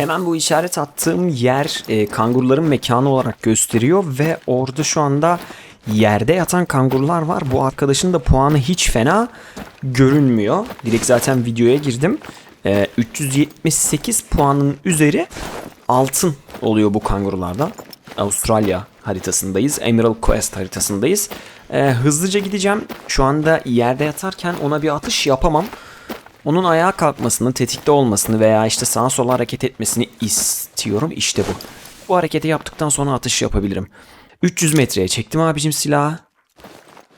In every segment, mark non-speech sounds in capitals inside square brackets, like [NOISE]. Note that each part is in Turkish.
Hemen bu işaret attığım yer e, kanguruların mekanı olarak gösteriyor ve orada şu anda yerde yatan kangurular var. Bu arkadaşın da puanı hiç fena görünmüyor. Direkt zaten videoya girdim. E, 378 puanın üzeri altın oluyor bu kangurulardan. Avustralya haritasındayız. Emerald Quest haritasındayız. E, hızlıca gideceğim. Şu anda yerde yatarken ona bir atış yapamam. Onun ayağa kalkmasını, tetikte olmasını veya işte sağa sola hareket etmesini istiyorum. İşte bu. Bu hareketi yaptıktan sonra atış yapabilirim. 300 metreye çektim abicim silahı.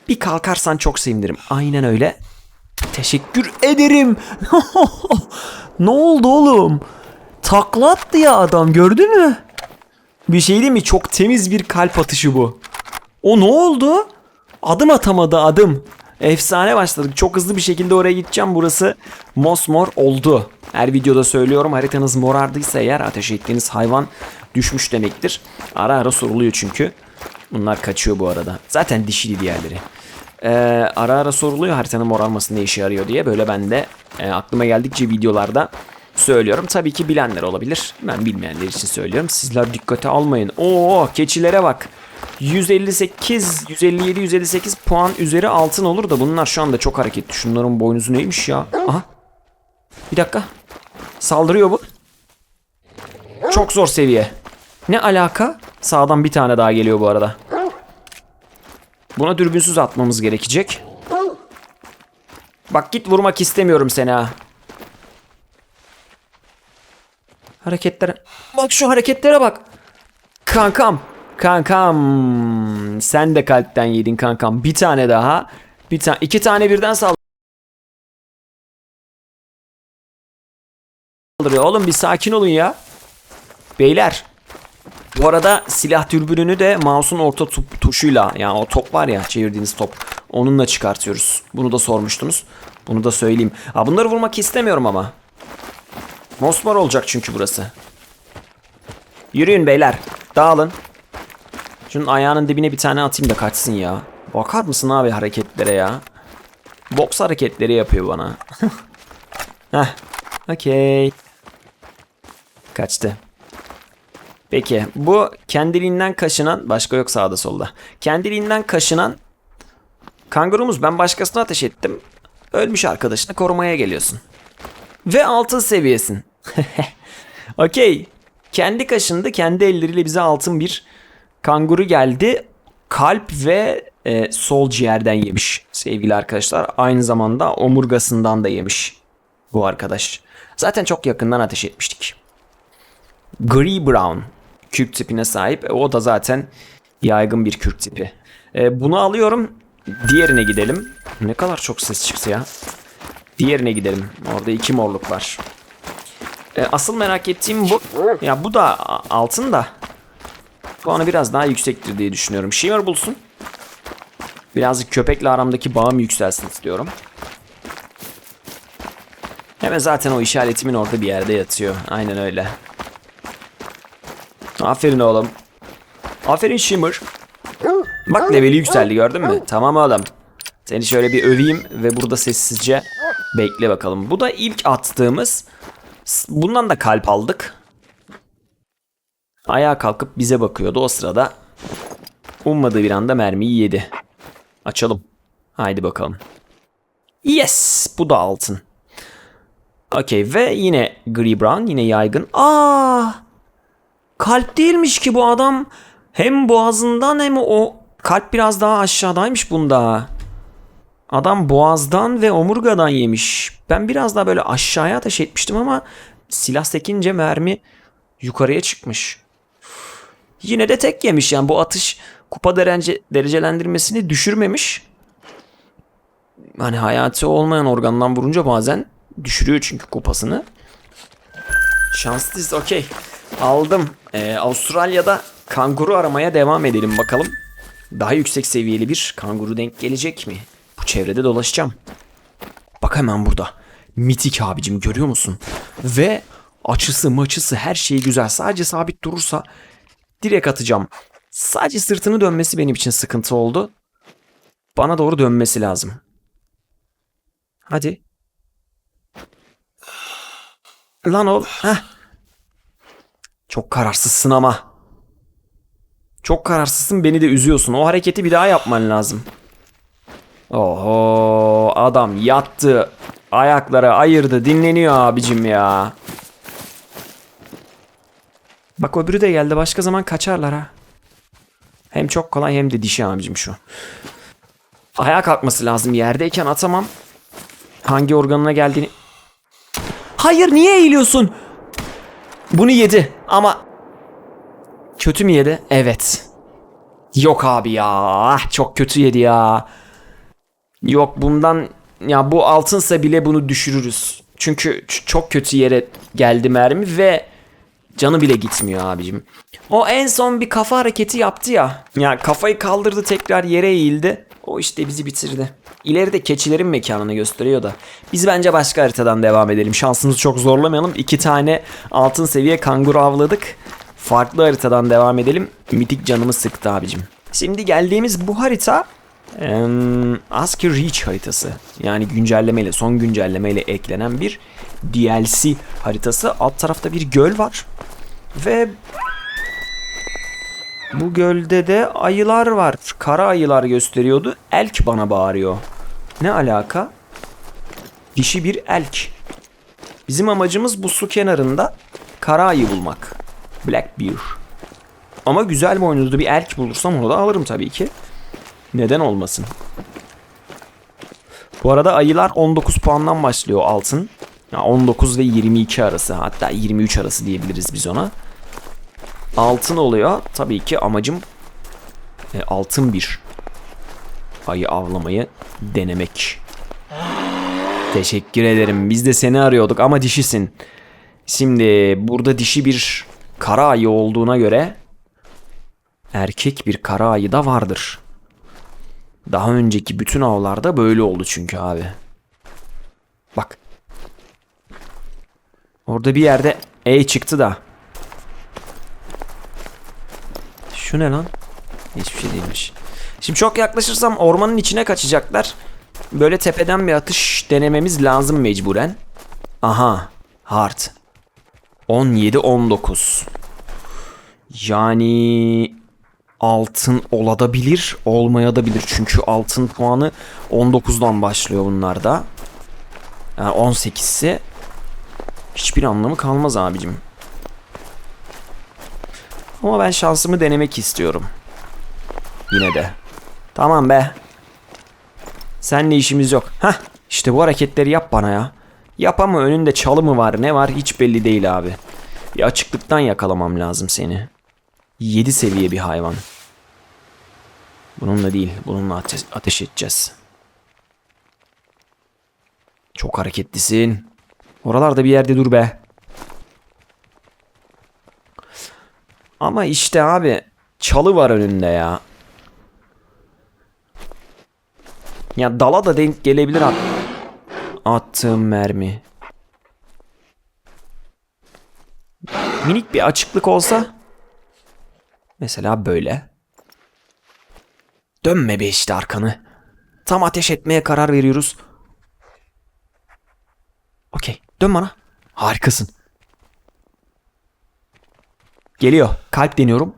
Bir kalkarsan çok sevinirim. Aynen öyle. Teşekkür ederim. [LAUGHS] ne oldu oğlum? Takla ya adam gördün mü? Bir şey değil mi? Çok temiz bir kalp atışı bu. O ne oldu? Adım atamadı adım. Efsane başladık. Çok hızlı bir şekilde oraya gideceğim. Burası mosmor oldu. Her videoda söylüyorum haritanız morardıysa eğer ateş ettiğiniz hayvan düşmüş demektir. Ara ara soruluyor çünkü. Bunlar kaçıyor bu arada. Zaten dişili diğerleri. Ee, ara ara soruluyor haritanın morarması ne işe yarıyor diye. Böyle ben de e, aklıma geldikçe videolarda söylüyorum. Tabii ki bilenler olabilir. Ben bilmeyenler için söylüyorum. Sizler dikkate almayın. Oo keçilere bak. 158, 157, 158 puan üzeri altın olur da bunlar şu anda çok hareketli. Şunların boynuzu neymiş ya? Aha. Bir dakika. Saldırıyor bu. Çok zor seviye. Ne alaka? Sağdan bir tane daha geliyor bu arada. Buna dürbünsüz atmamız gerekecek. Bak git vurmak istemiyorum seni ha. Hareketlere. Bak şu hareketlere bak. Kankam. Kankam. Sen de kalpten yedin kankam. Bir tane daha. Bir tane. iki tane birden saldırıyor. Oğlum bir sakin olun ya. Beyler. Bu arada silah dürbününü de mouse'un orta tu- tuşuyla yani o top var ya çevirdiğiniz top onunla çıkartıyoruz. Bunu da sormuştunuz. Bunu da söyleyeyim. Ha, bunları vurmak istemiyorum ama. Mosmor olacak çünkü burası. Yürüyün beyler. Dağılın. Şunun ayağının dibine bir tane atayım da kaçsın ya. Bakar mısın abi hareketlere ya? Boks hareketleri yapıyor bana. [LAUGHS] Heh. Okey. Kaçtı. Peki bu kendiliğinden kaşınan başka yok sağda solda. Kendiliğinden kaşınan kangurumuz ben başkasına ateş ettim. Ölmüş arkadaşını korumaya geliyorsun. Ve altın seviyesin. [LAUGHS] Okey. Kendi kaşındı kendi elleriyle bize altın bir kanguru geldi. Kalp ve e, sol ciğerden yemiş sevgili arkadaşlar. Aynı zamanda omurgasından da yemiş bu arkadaş. Zaten çok yakından ateş etmiştik. Gray Brown kürk tipine sahip. E, O da zaten yaygın bir kürk tipi. E, bunu alıyorum. Diğerine gidelim. Ne kadar çok ses çıktı ya. Diğerine gidelim. Orada iki morluk var. E, asıl merak ettiğim bu. Ya bu da altın da. Puanı biraz daha yüksektir diye düşünüyorum. Shimmer bulsun. Birazcık köpekle aramdaki bağım yükselsin istiyorum. Hemen zaten o işaretimin orada bir yerde yatıyor. Aynen öyle. Aferin oğlum. Aferin Shimmer. Bak leveli yükseldi gördün mü? Tamam oğlum. Seni şöyle bir öveyim ve burada sessizce bekle bakalım. Bu da ilk attığımız. Bundan da kalp aldık. Ayağa kalkıp bize bakıyordu. O sırada ummadığı bir anda mermiyi yedi. Açalım. Haydi bakalım. Yes! Bu da altın. Okey ve yine Gray Brown yine yaygın. Aa! Kalp değilmiş ki bu adam. Hem boğazından hem o kalp biraz daha aşağıdaymış bunda. Adam boğazdan ve omurgadan yemiş. Ben biraz daha böyle aşağıya ateş etmiştim ama silah sekince mermi yukarıya çıkmış. Yine de tek yemiş yani bu atış kupa derece, derecelendirmesini düşürmemiş. Hani hayati olmayan organdan vurunca bazen düşürüyor çünkü kupasını. Şanslıyız okey. Aldım. Ee, Avustralya'da kanguru aramaya devam edelim bakalım. Daha yüksek seviyeli bir kanguru denk gelecek mi? Bu çevrede dolaşacağım. Bak hemen burada. Mitik abicim görüyor musun? Ve açısı maçısı her şeyi güzel. Sadece sabit durursa direkt atacağım. Sadece sırtını dönmesi benim için sıkıntı oldu. Bana doğru dönmesi lazım. Hadi. Lan ol. Heh. Çok kararsızsın ama. Çok kararsızsın beni de üzüyorsun. O hareketi bir daha yapman lazım. Oho adam yattı. Ayakları ayırdı dinleniyor abicim ya. Bak öbürü de geldi başka zaman kaçarlar ha. Hem çok kolay hem de dişi abicim şu. Ayağa kalkması lazım yerdeyken atamam. Hangi organına geldiğini... Hayır niye eğiliyorsun? Bunu yedi ama... Kötü mü yedi? Evet. Yok abi ya. Ah, Çok kötü yedi ya. Yok bundan ya bu altınsa bile bunu düşürürüz. Çünkü çok kötü yere geldi mermi ve canı bile gitmiyor abicim. O en son bir kafa hareketi yaptı ya. Ya kafayı kaldırdı tekrar yere eğildi. O işte bizi bitirdi. İleride keçilerin mekanını gösteriyor da. Biz bence başka haritadan devam edelim. Şansımızı çok zorlamayalım. İki tane altın seviye kanguru avladık. Farklı haritadan devam edelim. Mitik canımı sıktı abicim. Şimdi geldiğimiz bu harita Em, Ask Reach haritası. Yani güncellemeyle, son güncellemeyle eklenen bir DLC haritası. Alt tarafta bir göl var. Ve bu gölde de ayılar var. Kara ayılar gösteriyordu. Elk bana bağırıyor. Ne alaka? Dişi bir elk. Bizim amacımız bu su kenarında kara ayı bulmak. Blackbear. Ama güzel boynuzlu bir elk bulursam onu da alırım tabii ki. Neden olmasın? Bu arada ayılar 19 puandan başlıyor altın. Ya 19 ve 22 arası hatta 23 arası diyebiliriz biz ona. Altın oluyor. Tabii ki amacım e, altın bir ayı avlamayı denemek. Teşekkür ederim. Biz de seni arıyorduk ama dişisin. Şimdi burada dişi bir kara ayı olduğuna göre erkek bir kara ayı da vardır. Daha önceki bütün avlarda böyle oldu çünkü abi. Bak. Orada bir yerde E çıktı da. Şu ne lan? Hiçbir şey değilmiş. Şimdi çok yaklaşırsam ormanın içine kaçacaklar. Böyle tepeden bir atış denememiz lazım mecburen. Aha. Hard. 17-19. Yani altın olabilir, olmayabilir. Çünkü altın puanı 19'dan başlıyor bunlarda. Yani 18 ise hiçbir anlamı kalmaz abicim. Ama ben şansımı denemek istiyorum. Yine de. Tamam be. Senle işimiz yok. Hah işte bu hareketleri yap bana ya. Yap ama önünde çalı mı var ne var hiç belli değil abi. Bir açıklıktan yakalamam lazım seni. 7 seviye bir hayvan. Bununla değil, bununla ateş, ateş edeceğiz. Çok hareketlisin. Oralarda bir yerde dur be. Ama işte abi çalı var önünde ya. Ya dala da denk gelebilir at attığım mermi. Minik bir açıklık olsa mesela böyle. Dönme be işte arkanı. Tam ateş etmeye karar veriyoruz. Okey. Dön bana. Harikasın. Geliyor. Kalp deniyorum.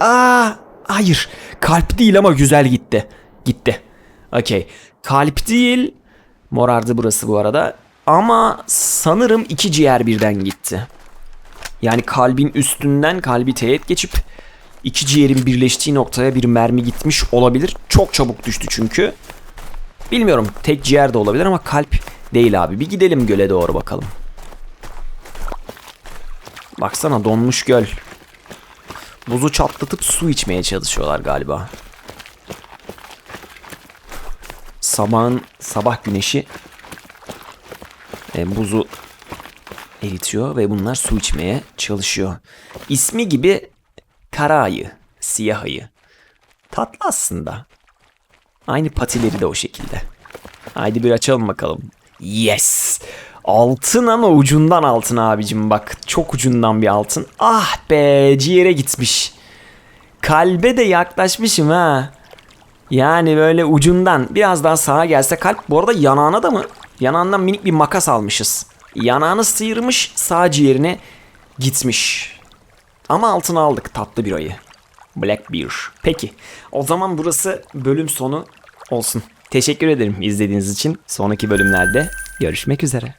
Aa, hayır. Kalp değil ama güzel gitti. Gitti. Okey. Kalp değil. Morardı burası bu arada. Ama sanırım iki ciğer birden gitti. Yani kalbin üstünden kalbi teğet geçip iki ciğerin birleştiği noktaya bir mermi gitmiş olabilir. Çok çabuk düştü çünkü. Bilmiyorum tek ciğer de olabilir ama kalp değil abi. Bir gidelim göle doğru bakalım. Baksana donmuş göl. Buzu çatlatıp su içmeye çalışıyorlar galiba. Sabahın sabah güneşi e, buzu eritiyor ve bunlar su içmeye çalışıyor. İsmi gibi kara ayı, siyah ayı. Tatlı aslında. Aynı patileri de o şekilde. Haydi bir açalım bakalım. Yes. Altın ama ucundan altın abicim bak. Çok ucundan bir altın. Ah be ciğere gitmiş. Kalbe de yaklaşmışım ha. Yani böyle ucundan biraz daha sağa gelse kalp. Bu arada yanağına da mı? Yanağından minik bir makas almışız. Yanağını sıyırmış sağ ciğerine gitmiş. Ama altına aldık tatlı bir ayı. Blackbeard. Peki o zaman burası bölüm sonu olsun. Teşekkür ederim izlediğiniz için. Sonraki bölümlerde görüşmek üzere.